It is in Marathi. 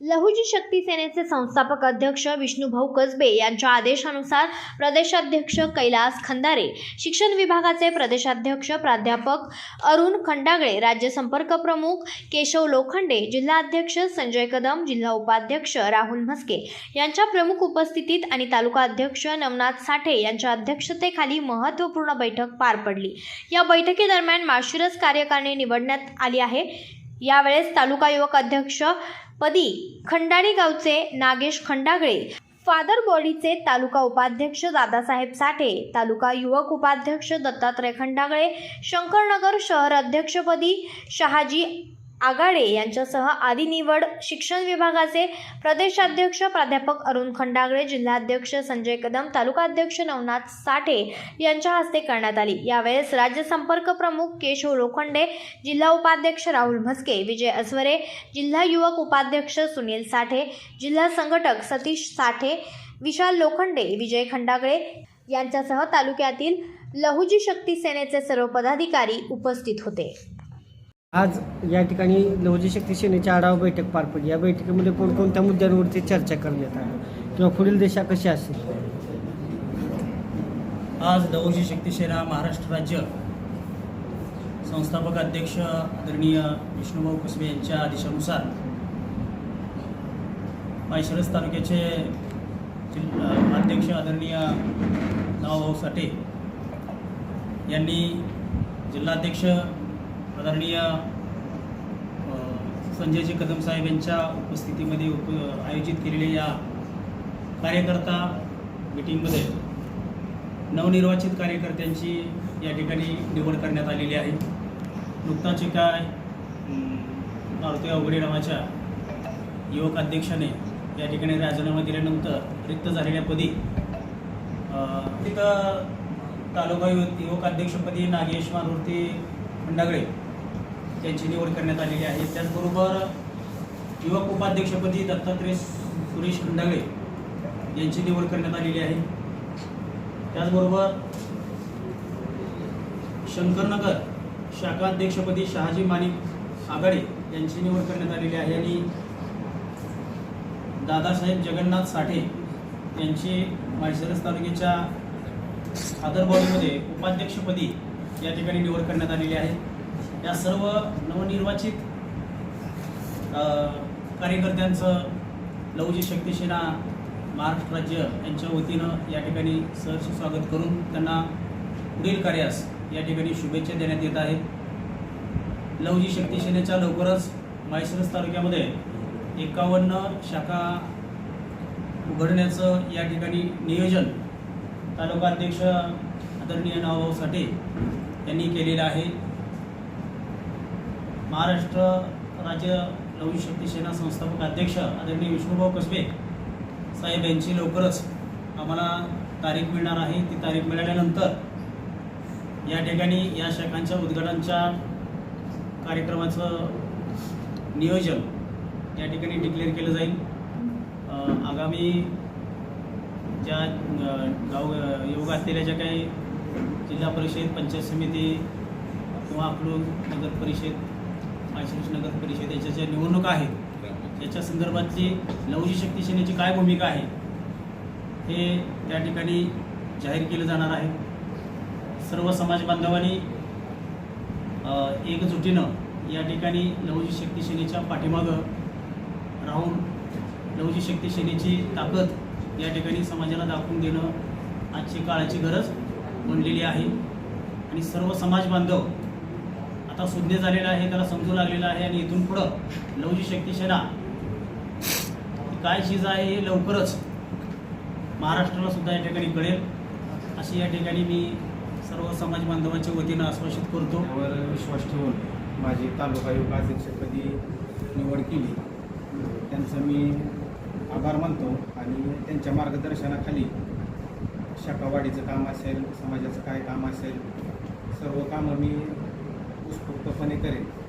लहुजी शक्ती सेनेचे संस्थापक अध्यक्ष विष्णुभाऊ कसबे यांच्या आदेशानुसार प्रदेशाध्यक्ष कैलास खंदारे शिक्षण विभागाचे प्रदेशाध्यक्ष प्राध्यापक अरुण खंडागळे राज्य संपर्क प्रमुख केशव लोखंडे जिल्हाध्यक्ष संजय कदम जिल्हा उपाध्यक्ष राहुल म्हस्के यांच्या प्रमुख उपस्थितीत आणि तालुका अध्यक्ष नवनाथ साठे यांच्या अध्यक्षतेखाली महत्त्वपूर्ण बैठक पार पडली. या बैठकीदरम्यान माशिरस कार्यकारिणी निवडण्यात आली आहे. यावेळेस तालुका युवक अध्यक्ष पदी खंडाळी गावचे नागेश खंडागळे फादर बॉडीचे तालुका उपाध्यक्ष दादासाहेब साठे तालुका युवक उपाध्यक्ष दत्तात्रय खंडागळे शंकरनगर शहर अध्यक्षपदी शहाजी आगाडे यांच्यासह आदी निवड शिक्षण विभागाचे प्रदेशाध्यक्ष प्राध्यापक अरुण खंडागळे जिल्हाध्यक्ष संजय कदम तालुकाध्यक्ष नवनाथ साठे यांच्या हस्ते करण्यात आली. यावेळेस राज्य संपर्क प्रमुख केशव लोखंडे जिल्हा उपाध्यक्ष राहुल म्हस्के विजय अस्वरे जिल्हा युवक उपाध्यक्ष सुनील साठे जिल्हा संघटक सतीश साठे विशाल लोखंडे विजय खंडागळे यांच्यासह तालुक्यातील लहुजी शक्ती सेनेचे सर्व पदाधिकारी उपस्थित होते. आज या ठिकाणी नवजी शक्ती सेनेची आढावा बैठक पार पडली. या बैठकीमध्ये कोणकोणत्या मुद्द्यांवरती चर्चा करण्यात आली? किंवा पुढील दिशा कशी असेल आज नवजी शक्ती सेना महाराष्ट्र राज्य संस्थापक अध्यक्ष आदरणीय विष्णुभाऊ कुसबे यांच्या आदेशानुसार माळशिरस तालुक्याचे जिल्हा अध्यक्ष आदरणीय नावभाऊ साठे यांनी जिल्हाध्यक्ष आदरणीय संजयजी कदम साहेब यांच्या उपस्थितीमध्ये उप आयोजित केलेल्या या कार्यकर्ता मिटिंगमध्ये नवनिर्वाचित कार्यकर्त्यांची या ठिकाणी निवड करण्यात आलेली आहे. नुकताच एका मारुती अवघडे नावाच्या युवक अध्यक्षाने या ठिकाणी राजीनामा दिल्यानंतर रिक्त झालेल्या पदी तिथं तालुका युवक अध्यक्षपदी नागेश मारुती खंडागळे त्यांची निवड करण्यात आलेली आहे. त्याचबरोबर युवक उपाध्यक्षपदी दत्तात्रय सुरेश खंडागळे यांची निवड करण्यात आलेली आहे. त्याचबरोबर शंकरनगर शाखाध्यक्षपदी शहाजी माणिक आघाडे यांची निवड करण्यात आलेली आहे आणि दादासाहेब जगन्नाथ साठे यांची माळशिरस तालुक्याच्या आदरबॉडीमध्ये उपाध्यक्षपदी या ठिकाणी निवड करण्यात आलेली आहे. या सर्व नवनिर्वाचित कार्यकर्त्यांचं लवजी शक्तीसेना महाराष्ट्र राज्य यांच्या वतीनं या ठिकाणी सहर्ष स्वागत करून त्यांना पुढील कार्यास या ठिकाणी शुभेच्छा देण्यात येत आहेत. लवजी शक्तिसेनेच्या लवकरच मायसरस तालुक्यामध्ये एकावन्न शाखा उघडण्याचं या ठिकाणी नियोजन तालुका अध्यक्ष आदरणीय नावभाऊ साठे यांनी केलेलं आहे. महाराष्ट्र राज्य लवजी शक्ती सेना संस्थापक अध्यक्ष आदरणीय विष्णुभाऊ कसबे साहेब यांची लवकरच आम्हाला तारीख मिळणार आहे. ती तारीख मिळाल्यानंतर या ठिकाणी या शाखांच्या उद्घाटनच्या कार्यक्रमाचं नियोजन या ठिकाणी डिक्लेअर केलं जाईल. आगामी ज्या गाव योग असलेल्या ज्या काही जिल्हा परिषद पंचायत समिती किंवा आपलं नगर परिषद माळशिरस नगर परिषदेच्या ज्या निवडणुका आहेत याच्या संदर्भातली लवजी शक्ती सेनेची काय भूमिका आहे हे त्या ठिकाणी जाहीर केलं जाणार आहे. सर्व समाज बांधवांनी एकजुटीनं या ठिकाणी लवजी शक्ती सेनेच्या पाठीमागं राहून लवजी शक्ती सेनेची ताकद या ठिकाणी समाजाला दाखवून देणं आजची काळाची गरज बनलेली आहे. आणि सर्व समाज बांधव आता सुज्ञ झालेला आहे त्याला समजू लागलेला आहे आणि इथून पुढं लवजी शक्ती सेना काय चीज आहे हे लवकरच महाराष्ट्राला सुद्धा या ठिकाणी कळेल. अशी या ठिकाणी मी सर्व समाज बांधवांच्या वतीनं आश्वासित करतो. त्यावर विश्वास ठेवून माझी तालुका युवक अध्यक्षपदी निवड केली. त्यांचं मी आभार मानतो आणि त्यांच्या मार्गदर्शनाखाली शाखावाडीचं काम असेल समाजाचं काय काम असेल सर्व कामं मी उत्स्फूर्तपणे करेल